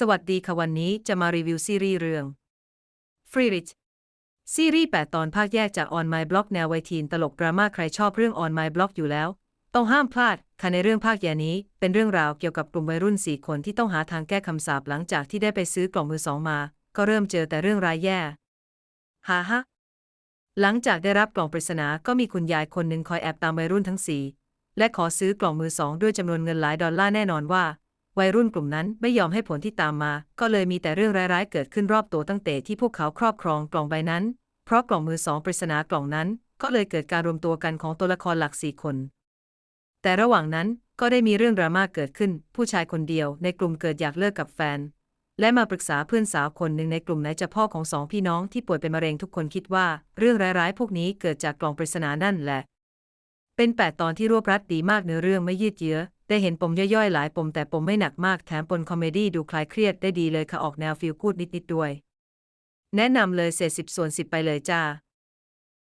สวัสดีค่ะวันนี้จะมารีวิวซีรีส์เรื่อง Free Rich ซีรีส์ 8 ตอนภาคแยกจาก On My Block แนววัยทีนตลกดราม่าใครชอบเรื่อง On My Block อยู่แล้ว ต้องห้ามพลาด ค่ะในเรื่องภาคแยนี้ เป็นเรื่องราวเกี่ยวกับกลุ่มวัยรุ่น 4 คนที่ต้องหาทางแก้คำสาปหลังจากที่ได้ไปซื้อกล่องมือสองมา ก็เริ่มเจอแต่เรื่องรายแย่ฮ่าฮะหลังจากได้รับกล่องปริศนาก็มีคุณยายคนหนึ่งคอยแอบตามวัยรุ่นทั้งสี่และขอซื้อกล่องมือสองด้วยจำนวนเงินหลายดอลลาร์แน่นอนว่า วัยรุ่นกลุ่มนั้นไม่ยอมให้ผลที่ตามมา ก็เลยมีแต่เรื่องร้ายๆ เกิดขึ้นรอบตัวตั้งแต่ที่พวกเขาครอบครองกล่องใบนั้น เพราะกล่องมือสองปริศนากล่องนั้น ก็เลยเกิดการรวมตัวกันของตัวละครหลักสี่คน แต่ระหว่างนั้นก็ได้มีเรื่องดราม่าเกิดขึ้น ผู้ชายคนเดียวในกลุ่มเกิดอยากเลิกกับแฟน และมาปรึกษาเพื่อนสาวคนหนึ่งในกลุ่มไหนจะพ่อของสองพี่น้องที่ป่วยเป็นมะเร็งทุกคนคิดว่า เรื่องร้ายๆ พวกนี้เกิดจากกล่องปริศนานั่นแหละ เป็นแปดตอนที่รวบรัดดีมากเนื้อเรื่องไม่ยืดเยื้อ ได้เห็นปมย่อยๆ หลายปมแต่ปมไม่หนักมากแถมปนคอมเมดี้ดูคลายเครียดได้ดีเลยค่ะออกแนวฟิลกูดนิดๆด้วย แนะนำเลยเศษสิบส่วนสิบไปเลยจ้า